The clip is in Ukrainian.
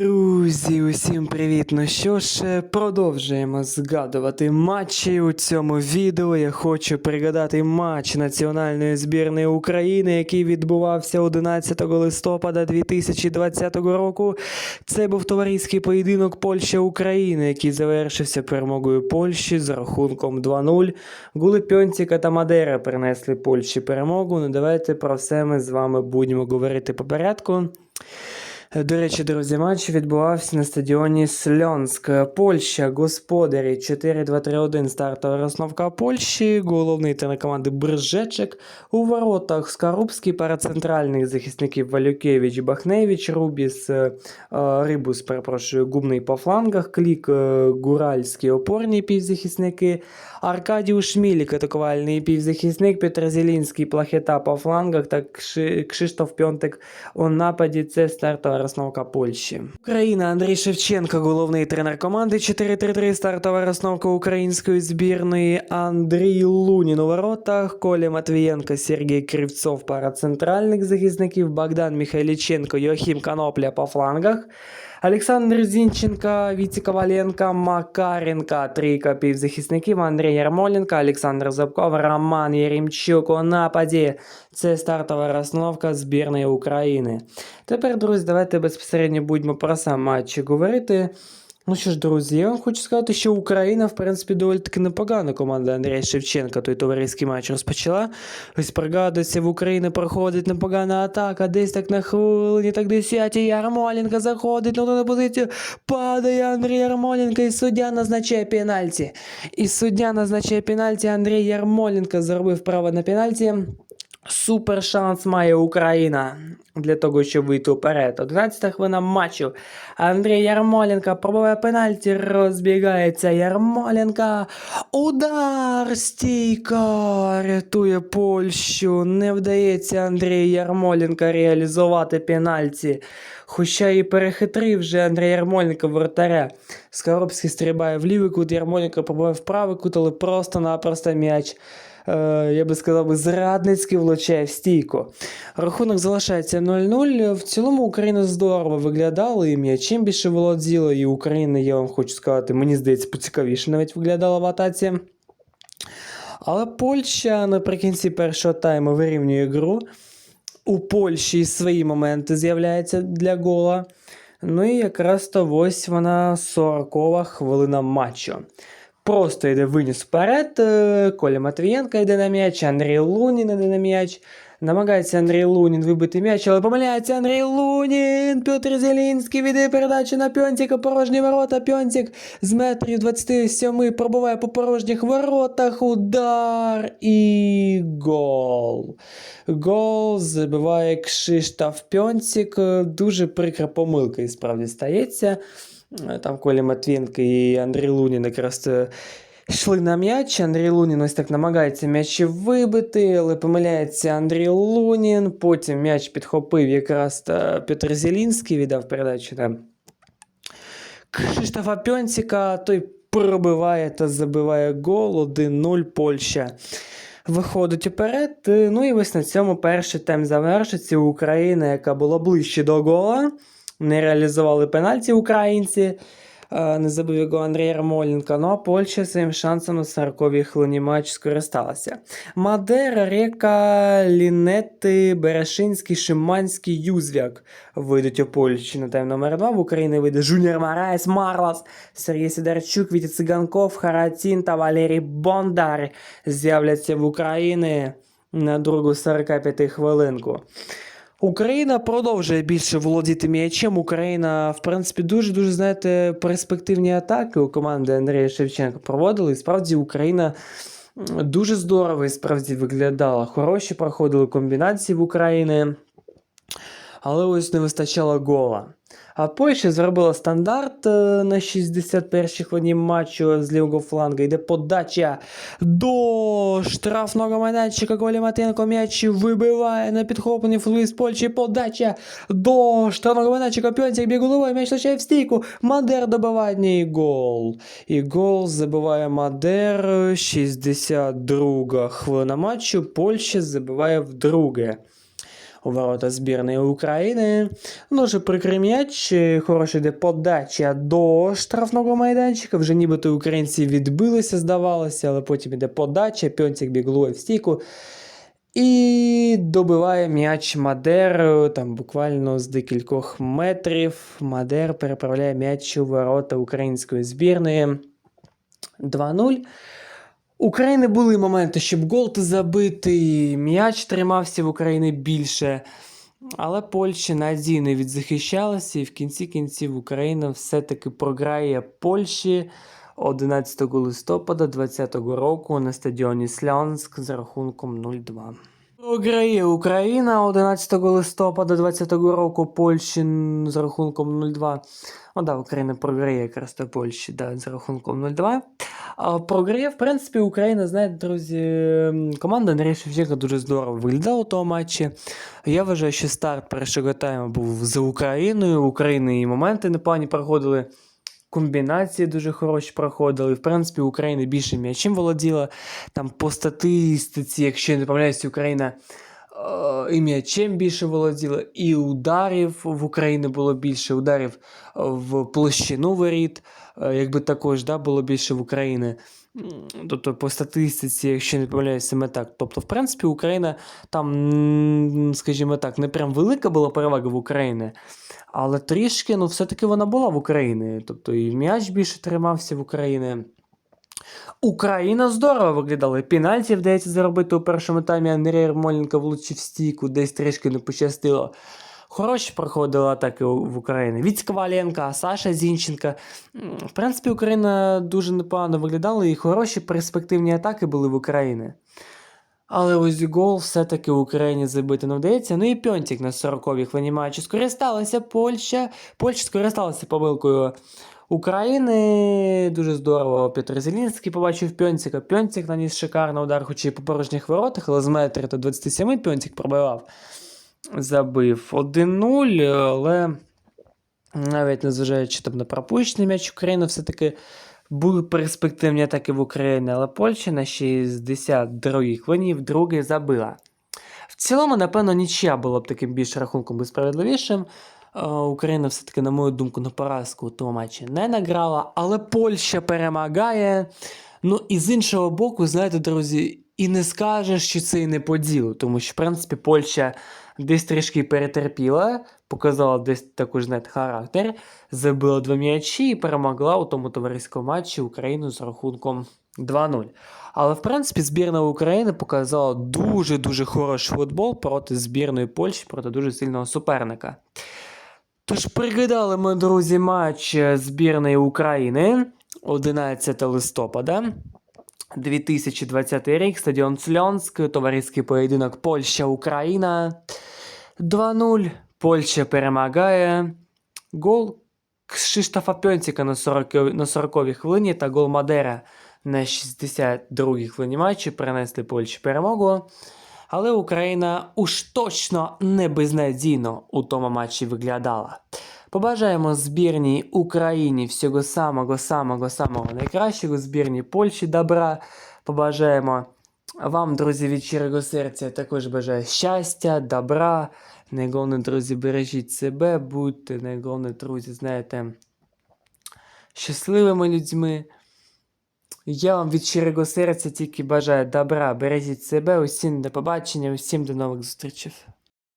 Друзі, усім привіт! Ну що ж, е, продовжуємо згадувати матчі. У цьому відео я хочу пригадати матч національної збірної України, який відбувався 11 листопада 2020 року. Це був товариський поєдинок Польща-Україна, який завершився перемогою Польщі з рахунком 2-0. Гули Пьонціка та Мадера принесли Польщі перемогу. Ну давайте про все ми з вами будемо говорити по порядку. До речі, друзі, матч відбувався на стадіоні Сльонськ. Польща, господарі 4-2-3-1 стартова розновка Польщі, головний тренер команди Бржечек. У воротах Скарубський, пара центральних захисників Валюкевич, Бахневич, Рубіс, е, е, Рибус, перепрошую, губний по флангах, Клік, е, Гуральський, опорні півзахисники, Аркадій Шмілік, атакувальний півзахисник, Петр Зелінський, Плахета по флангах та Кши- Кшиштоф Пьонтик у нападі. Це стартова розновка Польщі. Україна Андрій Шевченко, головний тренер команди 4-3-3, стартова розновка української збірної. Андрій Лунін у воротах, Коля Матвієнко, Сергій Кривцов, пара центральних захисників, Богдан Михайліченко, Йохім Канопля по флангах. Олександр Зінченка, Віці Коваленко, Макаренка, трійка півзахисників, Андрій Ярмоленко, Олександр Зубков, Роман Єрімчук у нападі. Це стартова розстановка збірної України. Тепер, друзі, давайте безпосередньо будемо про сам матч говорити. Ну що ж, друзі, я вам хочу сказати, що Україна, в принципі, доволі таки непогано команда Андрія Шевченка той товариський матч розпочала. Ось пригадується, в Україні проходить непогана атака, десь так на хвилині, так десятій Ярмоленко заходить на ту позицію, падає Андрій Ярмоленко, і суддя назначає пенальті. І суддя назначає пенальті, Андрій Ярмоленко заробив право на пенальті. Супер шанс має Україна для того, щоб вийти вперед. 11 хвилина матчу. Андрій Ярмоленко пробиває пенальті, розбігається Ярмоленко. Удар! Стійка! Рятує Польщу. Не вдається Андрію Ярмоленко реалізувати пенальті. Хоча і перехитрив вже Андрій Ярмоленко воротаря. Скоробський стрибає в лівий кут, Ярмоленко пробиває в правий кут, але просто-напросто м'яч я би сказав, зрадницьки влучає в стійку. Рахунок залишається 0-0. В цілому Україна здорово виглядала, і м'ячем більше володіла, і Україна, я вам хочу сказати, мені здається, поцікавіше навіть виглядала в атаці. Але Польща наприкінці першого тайму вирівнює гру. У Польщі свої моменти з'являються для гола. Ну і якраз то ось вона 40 хвилина матчу. Просто йде виніс вперед. е, Коля Матвієнко йде на м'яч, Андрій Лунін йде на м'яч. Намагається Андрій Лунін вибити м'яч, але помиляється Андрій Лунін. Петр Зелінський віддає передачу на Пьонтіка, порожні ворота. Пьонтік з метрів 27 пробиває по порожніх воротах. Удар і гол. Гол забиває Кшиштаф Пьонтік. Дуже прикра помилка і справді стається. Е, Там Коля Матвієнко і Андрій Лунін якраз е, йшли на м'яч. Андрій Лунін ось так намагається м'яч вибити, але помиляється Андрій Лунін. Потім м'яч підхопив якраз Петр Зелінський, віддав передачу на Кшиштофа Пьонціка. Той пробиває та забиває гол 1-0 Польща. Виходить уперед. Е, Ну і ось на цьому перший тайм завершиться. Україна, яка була ближче до гола. Не реалізували пенальті українці. Е, Не забив його Андрій Ярмоленко. Ну а Польща своїм шансом на 40-й хвилині матч скористалася. Мадера, Река, Лінети, Берешинський, Шиманський, Юзвяк вийдуть у Польщі на тайм номер 2. В Україні вийде Жуніор Мараєс, Марлас, Сергій Сидорчук, Вітя Циганков, Харатін та Валерій Бондар з'являться в Україні на другу 45 хвилинку. Україна продовжує більше володіти м'ячем. Україна, в принципі, дуже-дуже, знаєте, перспективні атаки у команди Андрія Шевченка проводили. І справді Україна дуже здорово і справді виглядала. Хороші проходили комбінації в Україні, але ось не вистачало гола. А Польща зробила стандарт е, на 61-й хвилині матчу з лівого фланга. Йде подача до штрафного майданчика. Коля Матенко м'яч вибиває на підхопленні футболіст Польщі. Подача до штрафного майданчика. Пьонтик б'є м'яч лишає в стійку. Мадер добиває і гол. І гол забиває Мадер. 62 хвилина матчу. Польща забиває вдруге. У ворота збірної України. Дуже прикрий м'яч, е, хороша йде подача до штрафного майданчика. Вже нібито українці відбилися, здавалося, але потім іде подача, пьонтик біглує в стійку. І добиває м'яч Мадер е, там буквально з декількох метрів. Мадер переправляє м'яч у ворота української збірної 2-0. України були моменти, щоб гол забити, м'яч тримався в Україні більше. Але Польща надійно відзахищалася, і в кінці кінців Україна все-таки програє Польщі 11 листопада 2020 року на стадіоні Слянськ за рахунком 0-2. Програє Україна 11 листопада 2020 року Польщі за рахунком 0-2. О, да, Україна програє якраз до Польщі да, за рахунком 0-2. А програє, в принципі, Україна, знаєте, друзі, команда Андрія Шевченка дуже здорово виглядала у тому матчі. Я вважаю, що старт першого тайму був за Україною. України і моменти непогані проходили. Комбінації дуже хороші проходили. В принципі, Україна більше м'ячем володіла. Там по статистиці, якщо я не помиляюсь, Україна е, і м'ячем більше володіла, і ударів в Україні було більше, ударів в площину воріт, е, якби також да, було більше в Україні. Тобто, по статистиці, якщо не помиляюсь, саме так. Тобто, в принципі, Україна там, скажімо так, не прям велика була перевага в Україні. Але трішки, ну, все-таки вона була в Україні. Тобто і м'яч більше тримався в Україні. Україна здорово виглядала. Пенальті вдається заробити у першому таймі. Андрій Ярмоленко влучив стійку, десь трішки не пощастило. Хороші проходили атаки в Україні. Від Коваленка, Саша Зінченка. В принципі, Україна дуже непогано виглядала і хороші перспективні атаки були в Україні. Але ось гол все-таки в Україні забити не вдається. Ну і Пьонтік на 40-й хвилині матчу скористалася Польща. Польща скористалася помилкою України. Дуже здорово. Петр Зелінський побачив Пьонтіка. Пьонтік наніс шикарний удар, хоч і по порожніх воротах, але з метри та 27 Пьонтік пробивав. Забив 1-0, але навіть незважаючи там на пропущений м'яч України, все-таки були перспективні атаки в Україні, але Польща на 62-й хвилині вдруге забила. В цілому, напевно, нічия була б таким більш рахунком би справедливішим. Е, Україна все-таки, на мою думку, на поразку тому матчі не награла, але Польща перемагає. Ну і з іншого боку, знаєте, друзі, і не скажеш, що це і не по ділу, тому що, в принципі, Польща десь трішки перетерпіла, показала десь також знаєте, характер, забила два м'ячі і перемогла у тому товариському матчі Україну з рахунком 2-0. Але в принципі збірна України показала дуже-дуже хороший футбол проти збірної Польщі, проти дуже сильного суперника. Тож пригадали ми, друзі, матч е, збірної України 11 листопада. 2020 рік, стадіон Сльонськ, товариський поєдинок Польща-Україна. 2-0. Польща перемагає. Гол Кшиштофа Пьонтіка на 40 на 40 хвилині та гол Мадера на 62-й хвилині матчу принесли Польщі перемогу. Але Україна уж точно не безнадійно у тому матчі виглядала. Побажаємо збірній Україні всього самого самого самого найкращого, збірній Польщі добра. Побажаємо вам, друзі, від щирого серця також бажаю щастя, добра. Найголовне, друзі, бережіть себе, будьте найголовне, друзі, знаєте, щасливими людьми. Я вам від щирого серця тільки бажаю добра, бережіть себе, усім до побачення, усім до нових зустрічей.